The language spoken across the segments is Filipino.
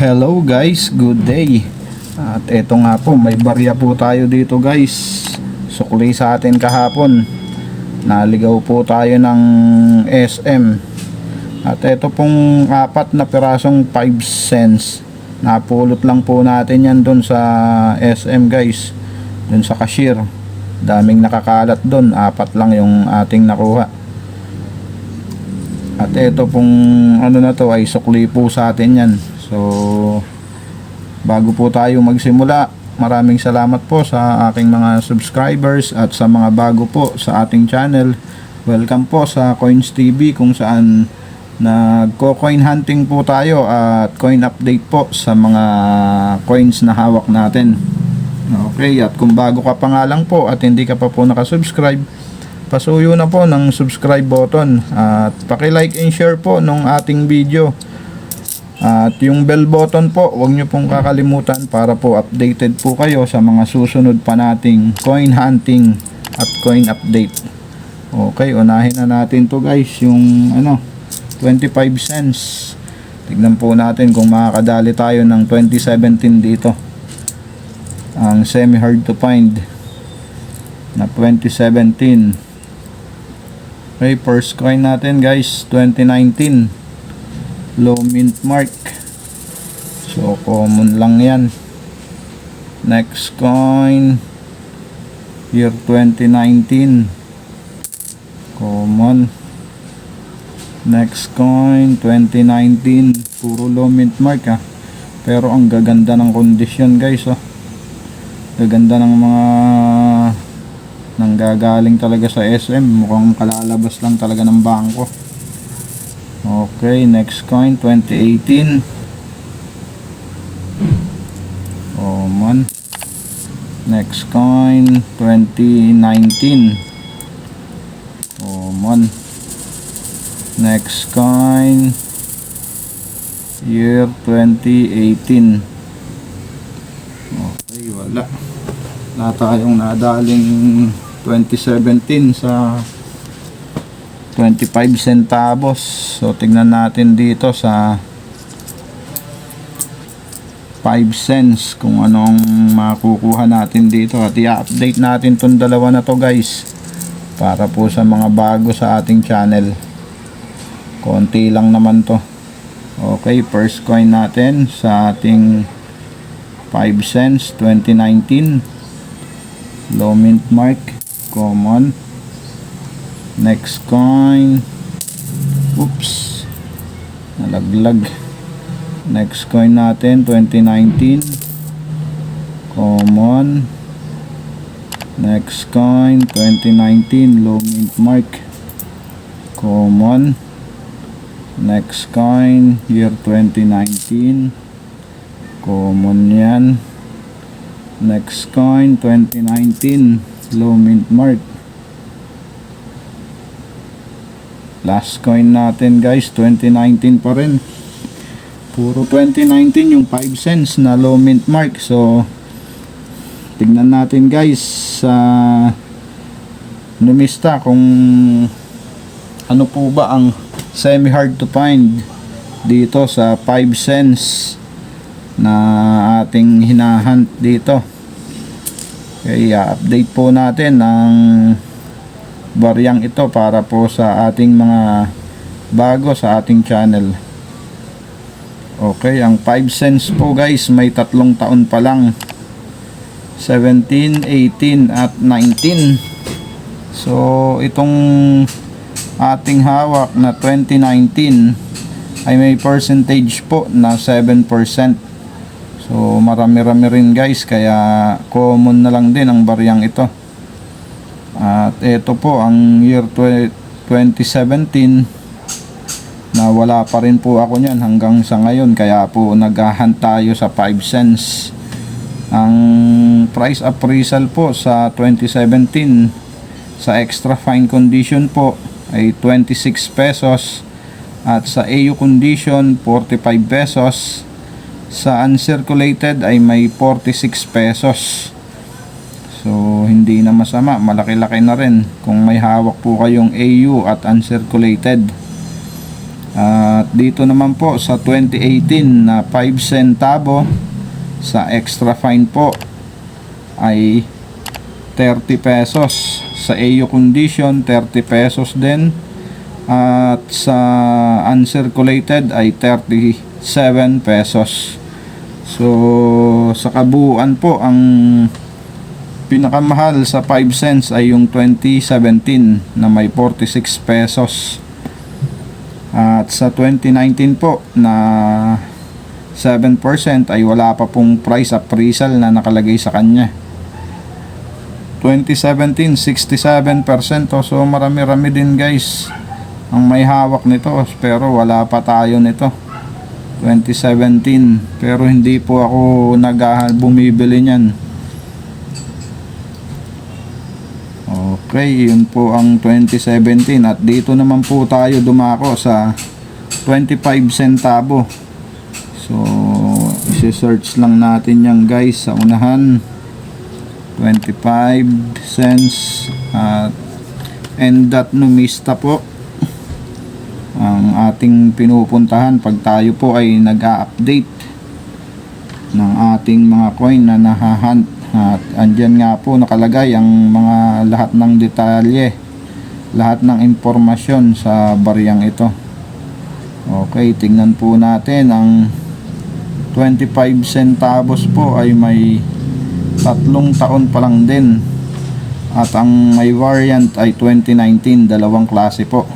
Hello guys, good day. At eto nga po, may barya po tayo dito guys. Sukli sa atin kahapon. Naligaw po tayo ng SM. At eto pong apat na pirasong 5 cents. Napulot lang po natin yan dun sa SM guys. Dun sa cashier. Daming nakakalat dun. Apat lang yung ating nakuha. At ito pong ano na to ay sukli po sa atin yan. So bago po tayo magsimula, maraming salamat po sa aking mga subscribers at sa mga bago po sa ating channel. Welcome po sa Coins TV kung saan nagko-coin hunting po tayo at coin update po sa mga coins na hawak natin. Okay, at kung bago ka pa nga lang po at hindi ka pa po nakasubscribe, pasuyo na po ng subscribe button at paki-like and share po nung ating video. At yung bell button po, huwag nyo pong kakalimutan para po updated po kayo sa mga susunod pa nating coin hunting at coin update. Okay, unahin na natin to guys, yung ano, 25 cents. Tignan po natin kung makakadali tayo ng 2017 dito. Ang semi hard to find na 2017. Okay, first coin natin guys, 2019. Low mint mark. So, common lang yan. Next coin, year 2019. Common. Next coin, 2019. Puro low mint mark ah. Pero ang gaganda ng kondisyon guys oh. Gaganda ng mga nanggagaling talaga sa SM. Mukhang kalalabas lang talaga ng bangko. Okay, next coin 2018. Oh man. Next coin 2019. Oh man. Next coin year 2018. Okay, wala. Wala tayong nadaling 2017 sa 25 centavos. So tingnan natin dito sa 5 cents kung anong makukuha natin dito. At i-update natin tong dalawa na to guys para po sa mga bago sa ating channel. Konti lang naman to. Okay first coin natin sa ating 5 cents 2019 low mint mark common next coin. Oops. Nalaglag. Next coin natin 2019 common. Next coin 2019 low mint mark. Common. Next coin year 2019 common yan. Next coin 2019 low mint mark last coin natin guys 2019 pa rin. Puro 2019 yung 5 cents na low mint mark. So tignan natin guys sa numista kung ano po ba ang semi hard to find dito sa 5 cents na ating hinahunt dito. Kaya update po natin ang baryang ito para po sa ating mga bago sa ating channel. Okay ang 5 cents po guys. May tatlong taon pa lang. 17, 18 at 19 so itong ating hawak na 2019 ay may percentage po na 7% so marami-rami rin guys. Kaya common na lang din ang baryang ito ito po ang year 2017 na wala pa rin po ako niyan hanggang sa ngayon. Kaya po naghahunt tayo sa 5 cents. Ang price appraisal po sa 2017 sa extra fine condition po ay 26 pesos. At sa AU condition 45 pesos. Sa uncirculated ay may 46 pesos so hindi na masama malaki-laki na rin kung may hawak po kayong AU at uncirculated At dito naman po sa 2018 na 5 centavo sa extra fine po ay 30 pesos. Sa AU condition 30 pesos din. At sa uncirculated ay 37 pesos. So sa kabuuan po ang pinakamahal sa 5 cents ay yung 2017 na may 46 pesos. At sa 2019 po na 7% ay wala pa pong price appraisal na nakalagay sa kanya. 2017 67% oh. so marami-rami din guys ang may hawak nito pero wala pa tayo nito 2017 pero hindi po ako nag bumibili niyan Okay, yun po ang 2017 at dito naman po tayo dumako sa 25 centavo. So, isi-search lang natin yan guys sa unahan. 25 cents at and that numista po ang ating pinupuntahan pag tayo po ay nag-a-update ng ating mga coin na nahahunt at andyan nga po nakalagay ang mga lahat ng detalye lahat ng impormasyon sa bariyang ito. Okay tingnan po natin ang 25 centavos po ay may tatlong taon pa lang din. At ang may variant ay 2019 dalawang klase po.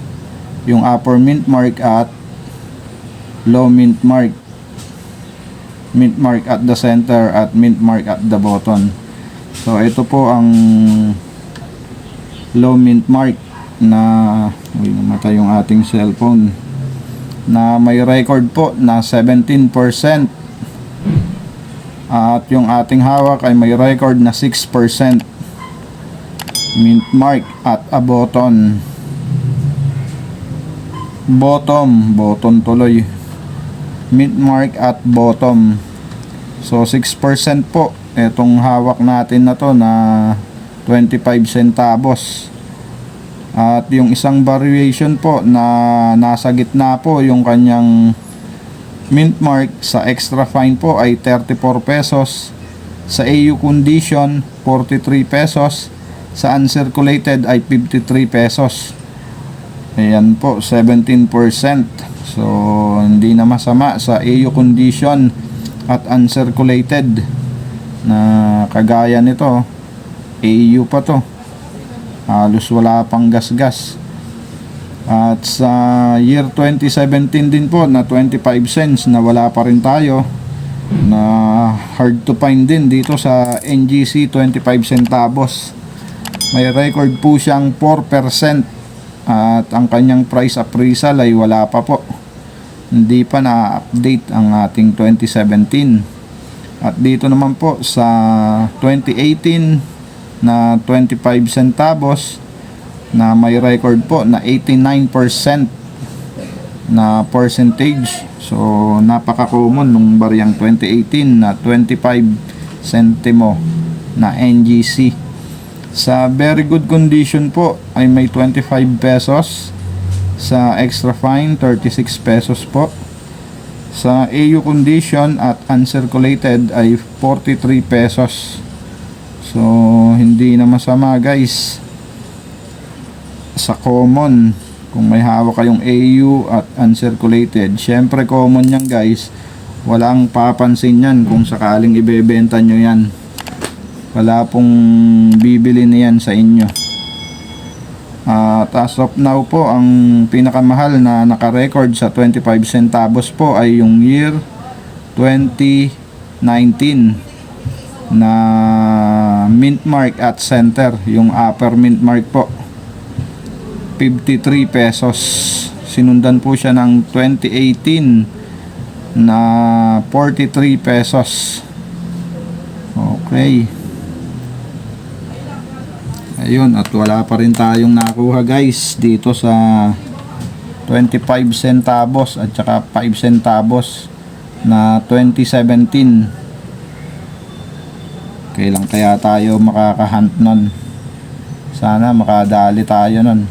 Yung upper mint mark at low mint mark mint mark at the center at mint mark at the bottom. So ito po ang low mint mark na uy namatay yung ating cellphone na may record po na 17% at yung ating hawak ay may record na 6% mint mark at a button. Bottom bottom tuloy mint mark at bottom. So 6% po. Etong hawak natin na to na 25 centavos. At yung isang variation po na nasa gitna po yung kanyang mint mark sa extra fine po ay 34 pesos. Sa AU condition 43 pesos. Sa uncirculated ay 53 pesos ayan po 17% so hindi na masama sa AU condition at uncirculated na kagaya nito. AU pa to. Halos wala pang gas-gas. At sa year 2017 din po na 25 cents na wala pa rin tayo. Na hard to find din dito sa NGC 25 centavos. May record po siyang 4% at ang kanyang price appraisal ay wala pa po. Hindi pa na-update ang ating 2017 at dito naman po sa 2018 na 25 centavos na may record po na 89% na percentage. So napaka common nung bariyang 2018 na 25 centimo na NGC sa very good condition po ay may 25 pesos. Sa extra fine 36 pesos po. Sa AU condition at uncirculated ay 43 pesos. So hindi na masama guys. Sa common kung may hawak kayong AU at uncirculated syempre common yan guys. Walang papansin yan kung sakaling ibebenta nyo yan wala pong bibili niyan sa inyo. At as of now po ang pinakamahal na naka-record sa 25 centavos po ay yung year 2019 na mint mark at center yung upper mint mark po. 53 pesos. Sinundan po siya ng 2018 na 43 pesos. Okay ayun at wala pa rin tayong nakuha guys dito sa 25 centavos at saka 5 centavos na 2017 kailan kaya tayo makakahunt nun? Sana makadali tayo nun.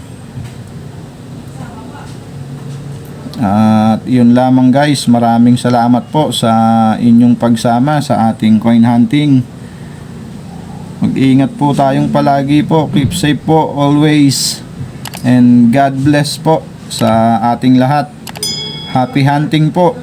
At yun lamang guys, maraming salamat po sa inyong pagsama sa ating coin hunting. Mag-ingat po tayong palagi po. Keep safe po always. And God bless po sa ating lahat. Happy hunting po.